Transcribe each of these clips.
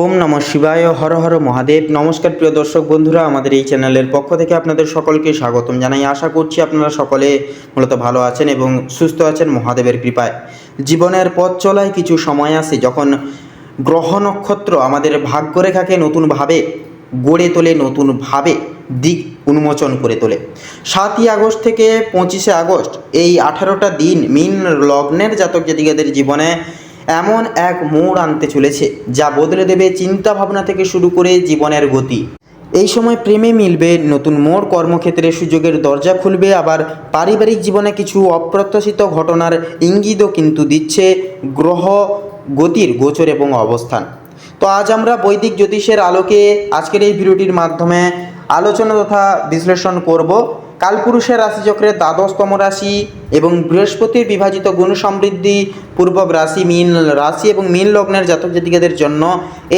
ওম নম শিবায়, হর হর মহাদেব। নমস্কার প্রিয় দর্শক বন্ধুরা, আমাদের এই চ্যানেলের পক্ষ থেকে আপনাদের সকলকে স্বাগতম জানাই। আশা করছি আপনারা সকলে মূলত ভালো আছেন এবং সুস্থ আছেন মহাদেবের কৃপায়। জীবনের পথ চলায় কিছু সময় আসে যখন গ্রহ নক্ষত্র আমাদের ভাগ্যরেখাকে নতুনভাবে গড়ে তোলে, নতুনভাবে দিক উন্মোচন করে তোলে। সাতই আগস্ট থেকে পঁচিশে আগস্ট এই আঠারোটা দিন মিন লগ্নের জাতক জাতিকাদের জীবনে এমন এক মোড় আনতে চলেছে, যা বদলে দেবে চিন্তা ভাবনা থেকে শুরু করে জীবনের গতি। এই সময় প্রেমে মিলবে, নতুন মোড় কর্মক্ষেত্রে সুযোগের দরজা খুলবে, আবার পারিবারিক জীবনে কিছু অপ্রত্যাশিত ঘটনার ইঙ্গিতও কিন্তু দিচ্ছে গ্রহ, গতির গোচর এবং অবস্থান। তো আজ আমরা বৈদিক জ্যোতিষের আলোকে আজকের এই ভিডিওটির মাধ্যমে আলোচনা তথা বিশ্লেষণ করব। কালপুরুষের রাশিচক্রের দ্বাদশতম রাশি এবং বৃহস্পতির বিভাজিত গুণ সমৃদ্ধি পূর্বক রাশি মীন রাশি এবং মীন লগ্নের জাতক জাতিকাদের জন্য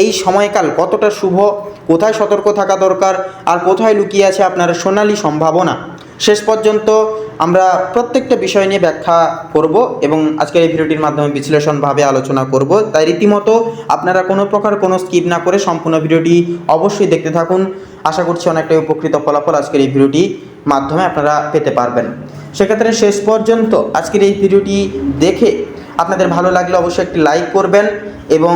এই সময়কাল কতটা শুভ, কোথায় সতর্ক থাকা দরকার, আর কোথায় লুকিয়ে আছে আপনার সোনালী সম্ভাবনা? শেষ পর্যন্ত আমরা প্রত্যেকটা বিষয় নিয়ে ব্যাখ্যা করব এবং আজকের এই ভিডিওটির মাধ্যমে বিশ্লেষণভাবে আলোচনা করব। তাই রীতিমতো আপনারা কোনো প্রকার কোনো স্কিপ না করে সম্পূর্ণ ভিডিওটি অবশ্যই দেখতে থাকুন। আশা করছি অনেকটাই উপকৃত ফলাফল আজকের এই ভিডিওটি মাধ্যমে আপনারা পেতে পারবেন। সেক্ষেত্রে শেষ পর্যন্ত আজকের এই ভিডিওটি দেখে আপনাদের ভালো লাগলে অবশ্যই একটি লাইক করবেন এবং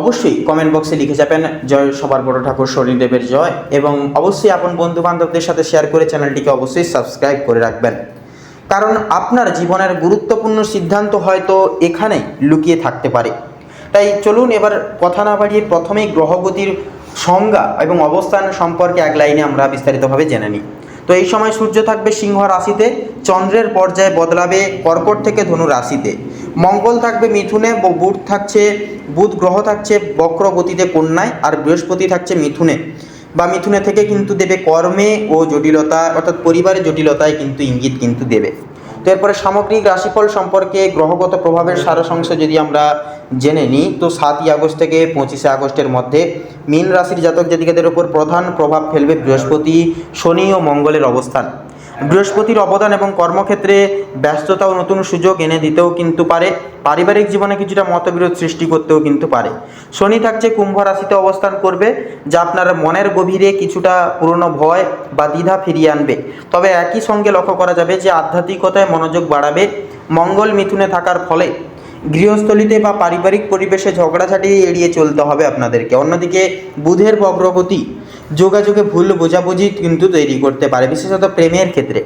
অবশ্যই কমেন্ট বক্সে লিখে যাবেন, জয় সবার বড় ঠাকুর, শনিদেবের জয় এবং অবশ্যই আপন বন্ধু বান্ধবদের সাথে শেয়ার করে চ্যানেলটিকে অবশ্যই সাবস্ক্রাইব করে রাখবেন। কারণ আপনার জীবনের গুরুত্বপূর্ণ সিদ্ধান্ত হয়তো এখানেই লুকিয়ে থাকতে পারে। তাই চলুন এবার কথা না বাড়িয়ে প্রথমেই গ্রহগতির সংজ্ঞা এবং অবস্থান সম্পর্কে এক লাইনে আমরা বিস্তারিতভাবে জেনে নিই। তো এই সময় সূর্য থাকবে সিংহ রাশিতে, চন্দ্রের পর্যায়ে বদলাবে কর্কট থেকে ধনু রাশিতে। মঙ্গল থাকবে মিথুনে বুধ থাকছে, বুধ গ্রহ থাকছে বক্র গতিতে কন্যায় আর বৃহস্পতি থাকছে মিথুনে। বা মিথুনে থেকে কিন্তু দেবে কর্মে ও জটিলতা, অর্থাৎ পরিবারের জটিলতায় কিন্তু ইঙ্গিত কিন্তু দেবে। তো এরপরে সামগ্রিক রাশিফল সম্পর্কে গ্রহগত প্রভাবের সারাংশ যদি আমরা জেনে নিই, তো সাতই আগস্ট থেকে পঁচিশে আগস্টের মধ্যে মীন রাশির জাতক জাতিকাদের ওপর প্রধান প্রভাব ফেলবে বৃহস্পতি, শনি ও মঙ্গলের অবস্থান। বৃহস্পতির অবদান এবং কর্মক্ষেত্রে ব্যস্ততা ও নতুন সুযোগ এনে দিতেও কিন্তু পারে। পারিবারিক জীবনে কিছুটা মতবিরোধ সৃষ্টি করতেও কিন্তু পারে। শনি থাকছে কুম্ভ রাশিতে অবস্থান করবে, যা আপনার মনের গভীরে কিছুটা পুরনো ভয় বা দ্বিধা ফিরিয়ে আনবে। তবে একই সঙ্গে লক্ষ্য করা যাবে যে আধ্যাত্মিকতায় মনোযোগ বাড়াবে, মঙ্গল মিথুনে থাকার ফলে গৃহস্থলিতে বা পারিবারিক পরিবেশে ঝগড়াঝাটি এড়িয়ে চলতে হবে আপনাদেরকে। অন্যদিকে বুধের বগ্রগতি যোগাযোগে ভুল বোঝাবুঝি কিন্তু তৈরি করতে পারে, বিশেষত প্রেমের ক্ষেত্রে।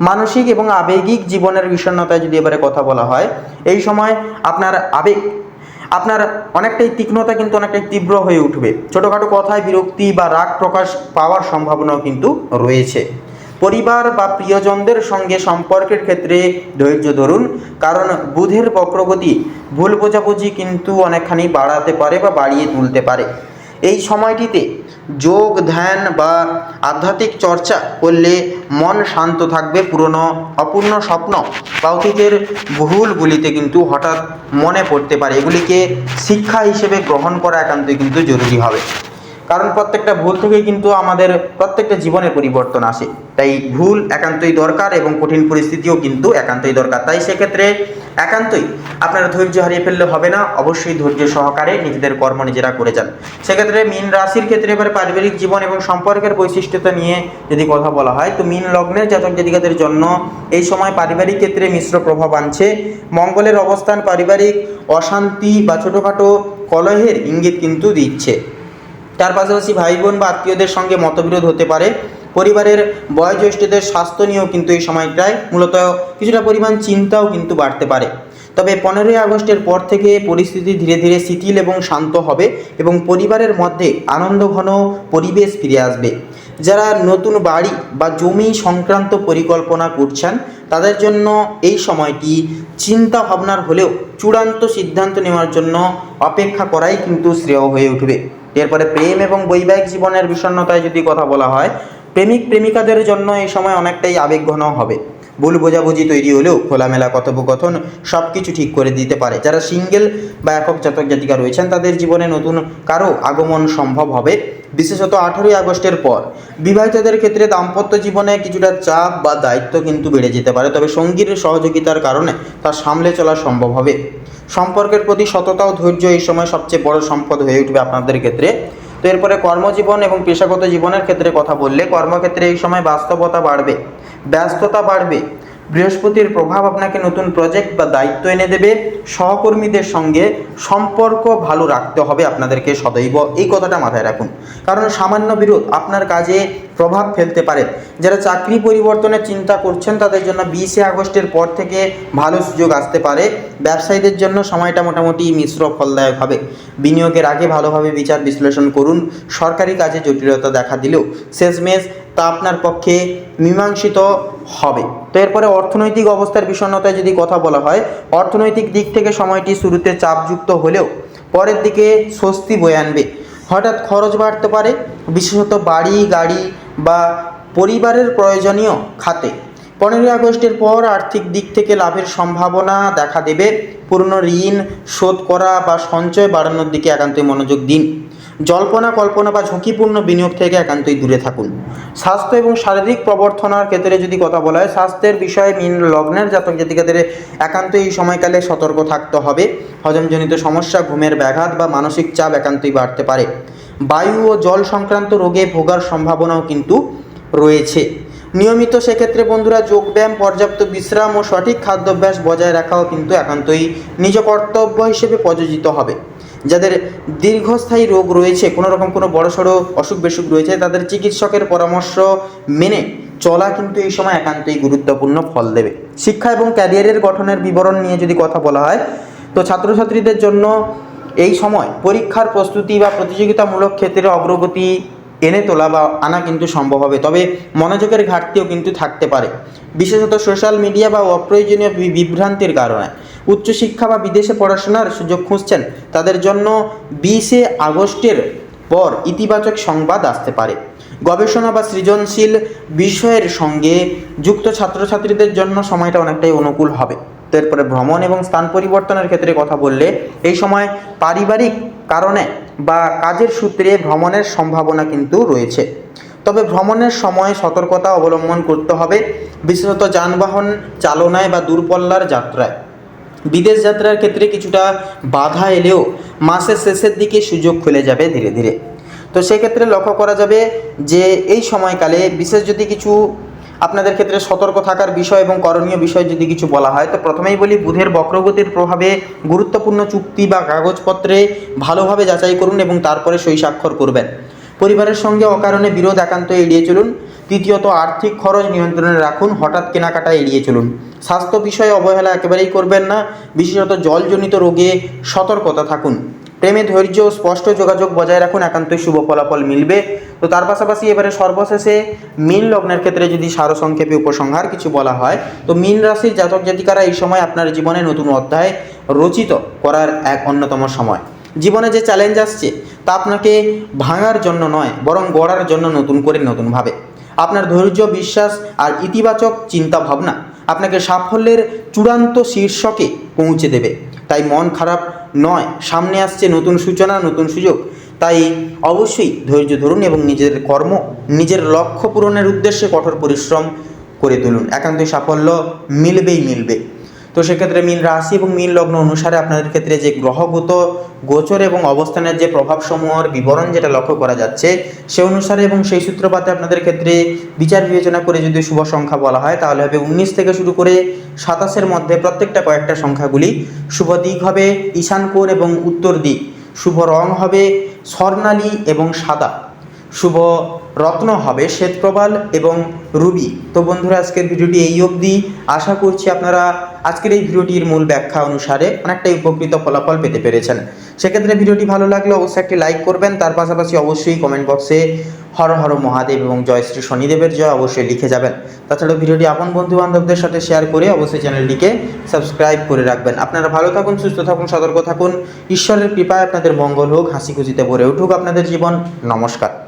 মানসিক এবং আবেগিক জীবনের বিষণ্ণতায় যদি এবারে কথা বলা হয়, এই সময় আপনার আবেগ, আপনার অনেকটাই তীক্ষ্ণতা কিন্তু অনেকটাই তীব্র হয়ে উঠবে। ছোটোখাটো কথায় বিরক্তি বা রাগ প্রকাশ পাওয়ার সম্ভাবনাও কিন্তু রয়েছে। পরিবার বা প্রিয়জনদের সঙ্গে সম্পর্কের ক্ষেত্রে ধৈর্য ধরুন, কারণ বুধের বক্রগতি ভুল বোঝাবুঝি কিন্তু অনেকখানি বাড়াতে পারে বা বাড়িয়ে তুলতে পারে। এই সময়টিতে যোগ, ধ্যান বা আধ্যাত্মিক চর্চা করলে মন শান্ত থাকবে পুরনো, অপূর্ণ স্বপ্ন বা অতীতের ভুলগুলিতে কিন্তু হঠাৎ মনে পড়তে পারে। এগুলিকে শিক্ষা হিসেবে গ্রহণ করা একান্তই কিন্তু জরুরি হবে। কারণ প্রত্যেকটা ভুল থেকে কিন্তু আমাদের প্রত্যেকটা জীবনে পরিবর্তন আসে। তাই ভুল একান্তই দরকার এবং কঠিন পরিস্থিতিও কিন্তু একান্তই দরকার। তাই সেক্ষেত্রে একান্তই আপনারা ধৈর্য হারিয়ে ফেললে হবে না, অবশ্যই ধৈর্য সহকারে নিজেদের কর্ম নিজেরা করে যান। সেক্ষেত্রে মীন রাশির ক্ষেত্রে এবারে পারিবারিক জীবন এবং সম্পর্কের বৈশিষ্ট্যতা নিয়ে যদি কথা বলা হয়, তো মীন লগ্নের জাতক জাতিকাদের জন্য এই সময় পারিবারিক ক্ষেত্রে মিশ্র প্রভাব আনছে। মঙ্গলের অবস্থান পারিবারিক অশান্তি বা ছোটোখাটো কলহের ইঙ্গিত কিন্তু দিচ্ছে। তার পাশাপাশি ভাই বোন বা আত্মীয়দের সঙ্গে মতবিরোধ হতে পারে। পরিবারের বয়োজ্যেষ্ঠদের স্বাস্থ্য নিয়েও কিন্তু এই সময়টায় মূলত কিছুটা পরিমাণ চিন্তাও কিন্তু বাড়তে পারে। তবে পনেরোই আগস্টের পর থেকে পরিস্থিতি ধীরে ধীরে শিথিল এবং শান্ত হবে এবং পরিবারের মধ্যে আনন্দঘন পরিবেশ ফিরে আসবে। যারা নতুন বাড়ি বা জমি সংক্রান্ত পরিকল্পনা করছেন, তাদের জন্য এই সময়টি চিন্তা ভাবনার হলেও চূড়ান্ত সিদ্ধান্ত নেওয়ার জন্য অপেক্ষা করাই কিন্তু শ্রেয় হয়ে উঠবে। এরপরে প্রেম এবং বৈবাহিক জীবনের বিষণ্ণতায় যদি কথা বলা হয় প্রেমিক প্রেমিকাদের জন্য এই সময় অনেকটাই আবেগঘন হবে। ভুল বোঝাবুঝি তৈরি হলেও খোলামেলা কথোপকথন সব কিছু ঠিক করে দিতে পারে। যারা সিঙ্গেল বা একক জাতক জাতিকা রয়েছেন, তাদের জীবনে নতুন কারও আগমন সম্ভব হবে। বিশেষত আঠারোই আগস্টের পর বিবাহিতদের ক্ষেত্রে দাম্পত্য জীবনে কিছুটা চাপ বা দায়িত্ব কিন্তু বেড়ে যেতে পারে, তবে সঙ্গীর সহযোগিতার কারণে তা সামলে চলা সম্ভব হবে। সম্পর্কের প্রতি সততা ও ধৈর্য এই সময় সবচেয়ে বড় সম্পদ হয়ে উঠবে আপনাদের ক্ষেত্রে। তো এরপরে কর্মজীবন এবং পেশাগত জীবনের ক্ষেত্রে কথা বললে কর্মক্ষেত্রে এই সময় বাস্তবতা বাড়বে, ব্যস্ততা বাড়বে। বৃহস্পতির প্রভাব আপনাকে নতুন প্রজেক্ট বা দায়িত্ব এনে দেবে। সহকর্মীদের সঙ্গে সম্পর্ক ভালো রাখতে হবে আপনাদেরকে সদৈব। এই কথাটা মাথায় রাখুন। কারণ সামান্য বিরোধ আপনার কাজে প্রভাব ফেলতে পারে। যারা চাকরি পরিবর্তনের চিন্তা করছেন, তাদের জন্য বিশে আগস্টের পর থেকে ভালো সুযোগ আসতে পারে। ব্যবসায়ীদের জন্য সময়টা মোটামুটি মিশ্র ফলদায়ক হবে। বিনিয়োগের আগে ভালোভাবে বিচার বিশ্লেষণ করুন। সরকারি কাজে জটিলতা দেখা দিলেও শেষমেশ তা আপনার পক্ষে মীমাংসিত হবে। তো এরপরে অর্থনৈতিক অবস্থার বিষণ্ণতায় যদি কথা বলা হয়, অর্থনৈতিক দিক থেকে সময়টি শুরুতে চাপযুক্ত হলেও পরের দিকে স্বস্তি বয়ে আনবে। হঠাৎ খরচ বাড়তে পারে, বিশেষত বাড়ি, গাড়ি বা পরিবারের প্রয়োজনীয় খাতে। পনেরোই আগস্টের পর আর্থিক দিক থেকে লাভের সম্ভাবনা দেখা দেবে। পুরনো ঋণ শোধ করা বা সঞ্চয় বাড়ানোর দিকে একান্তই মনোযোগ দিন। জল্পনা, কল্পনা বা ঝুঁকিপূর্ণ বিনিয়োগ থেকে একান্তই দূরে থাকুন। স্বাস্থ্য এবং শারীরিক প্রবর্তনার ক্ষেত্রে যদি কথা বলা হয়, স্বাস্থ্যের বিষয়ে মিন লগ্নের জাতক জাতিকাদের একান্তই এই সময়কালে সতর্ক থাকতে হবে। হজমজনিত সমস্যা, ঘুমের ব্যাঘাত বা মানসিক চাপ একান্তই বাড়তে পারে। বায়ু ও জল সংক্রান্ত রোগে ভোগার সম্ভাবনাও কিন্তু রয়েছে। নিয়মিত সেক্ষেত্রে বন্ধুরা যোগব্যায়াম পর্যাপ্ত বিশ্রাম ও সঠিক খাদ্যাভ্যাস বজায় রাখাও কিন্তু একান্তই নিজ কর্তব্য হিসেবে প্রযোজিত হবে। যাদের দীর্ঘস্থায়ী রোগ রয়েছে, কোনো রকম কোনো বড়সড় অসুখ বিসুখ রয়েছে, তাদের চিকিৎসকের পরামর্শ মেনে চলা কিন্তু এই সময় একান্তই গুরুত্বপূর্ণ ফল দেবে। শিক্ষা এবং ক্যারিয়ারের গঠনের বিবরণ নিয়ে যদি কথা বলা হয়, তো ছাত্রছাত্রীদের জন্য এই সময় পরীক্ষার প্রস্তুতি বা প্রতিযোগিতামূলক ক্ষেত্রে অগ্রগতি এনে তোলা বা আনা কিন্তু সম্ভব হবে। তবে মনোযোগের ঘাটতিও কিন্তু থাকতে পারে। বিশেষত সোশ্যাল মিডিয়া বা অপ্রয়োজনীয় বিভ্রান্তির কারণে। উচ্চশিক্ষা বা বিদেশে পড়াশোনার সুযোগ খুঁজছেন। তাদের জন্য বিশে আগস্টের পর ইতিবাচক সংবাদ আসতে পারে। গবেষণা বা সৃজনশীল বিষয়ের সঙ্গে যুক্ত ছাত্রছাত্রীদের জন্য সময়টা অনেকটাই অনুকূল হবে। তো এরপরে ভ্রমণ এবং স্থান পরিবর্তনের ক্ষেত্রে কথা বললে এই সময় পারিবারিক কারণে বা কাজের সূত্রে ভ্রমণের সম্ভাবনা কিন্তু রয়েছে। তবে ভ্রমণের সময় সতর্কতা অবলম্বন করতে হবে, বিশেষত যানবাহন চালনায় বা দূরপল্লার যাত্রায়। বিদেশ যাত্রার ক্ষেত্রে কিছুটা বাধা এলেও মাসের শেষের দিকে সুযোগ খুলে যাবে ধীরে ধীরে। তো সেক্ষেত্রে লক্ষ্য করা যাবে যে এই সময়কালে বিশেষ যদি কিছু আপনাদের ক্ষেত্রে সতর্ক থাকার বিষয় এবং করণীয় বিষয় যদি কিছু বলা হয়, তো প্রথমেই বলি বুধের বক্রগতির প্রভাবে গুরুত্বপূর্ণ চুক্তি বা কাগজপত্রে ভালোভাবে যাচাই করুন এবং তারপরে সই স্বাক্ষর করবেন। পরিবারের সঙ্গে অকারণে বিরোধ একান্ত এড়িয়ে চলুন। তৃতীয়ত, আর্থিক খরচ নিয়ন্ত্রণে রাখুন, হঠাৎ কেনাকাটা এড়িয়ে চলুন। স্বাস্থ্য বিষয়ে অবহেলা একেবারেই করবেন না, বিশেষত জলজনিত রোগে সতর্কতা থাকুন। প্রেমে ধৈর্য ও স্পষ্ট যোগাযোগ বজায় রাখুন, একান্তই শুভ ফলাফল মিলবে। তো তার পাশাপাশি এবারে সর্বশেষে মীন লগ্নের ক্ষেত্রে যদি সারসংক্ষেপে উপসংহার কিছু বলা হয়, তো মীন রাশির জাতক জাতিকারা এই সময় আপনার জীবনে নতুন অধ্যায় রচিত করার এক অন্যতম সময়। জীবনে যে চ্যালেঞ্জ আসছে, তা আপনাকে ভাঙার জন্য নয়, বরং গড়ার জন্য নতুন করে নতুনভাবে আপনার ধৈর্য, বিশ্বাস আর ইতিবাচক চিন্তা ভাবনা আপনাকে সাফল্যের চূড়ান্ত শীর্ষকে পৌঁছে দেবে। তাই মন খারাপ নয়। সামনে আসছে নতুন সূচনা, নতুন সুযোগ। তাই অবশ্যই ধৈর্য ধরুন এবং নিজের কর্ম, নিজের লক্ষ্য পূরণের উদ্দেশ্যে কঠোর পরিশ্রম করে তুলুন। একান্তই সাফল্য মিলবেই মিলবে। তো সেক্ষেত্রে মীন রাশি এবং মীন লগ্ন অনুসারে আপনাদের ক্ষেত্রে যে গ্রহগত গোচর এবং অবস্থানের যে প্রভাবসমূহের বিবরণ যেটা লক্ষ্য করা যাচ্ছে, সে অনুসারে এবং সেই সূত্রপাতে আপনাদের ক্ষেত্রে বিচার বিবেচনা করে যদি শুভ সংখ্যা বলা হয়, তাহলে হবে উনিশ থেকে শুরু করে সাতাশের মধ্যে প্রত্যেকটা কয়েকটা সংখ্যাগুলি শুভ দিক হবে ঈশান কোণ এবং উত্তর দিক। শুভ রং হবে স্বর্ণালী এবং সাদা। শুভ রত্ন হবে শ্বেতপ্রবাল এবং রুবি। তো বন্ধুরা, আজকের ভিডিওটি এই অবধি। আশা করছি আপনারা আজকের এই ভিডিওটির মূল ব্যাখ্যা অনুসারে অনেকটাই উপকৃত ফলাফল পেতে পেরেছেন। সেক্ষেত্রে ভিডিওটি ভালো লাগলে অবশ্যই একটি লাইক করবেন। তার পাশাপাশি অবশ্যই কমেন্ট বক্সে হর হর মহাদেব এবং জয় শ্রী শনিদেবের জয় অবশ্যই লিখে যাবেন। তাছাড়াও ভিডিওটি আপন বন্ধু বান্ধবদের সাথে শেয়ার করে অবশ্যই চ্যানেলটিকে সাবস্ক্রাইব করে রাখবেন। আপনারা ভালো থাকুন, সুস্থ থাকুন, সতর্ক থাকুন। ঈশ্বরের কৃপায় আপনাদের মঙ্গল হোক, হাসি খুশিতে ভরে উঠুক আপনাদের জীবন। নমস্কার।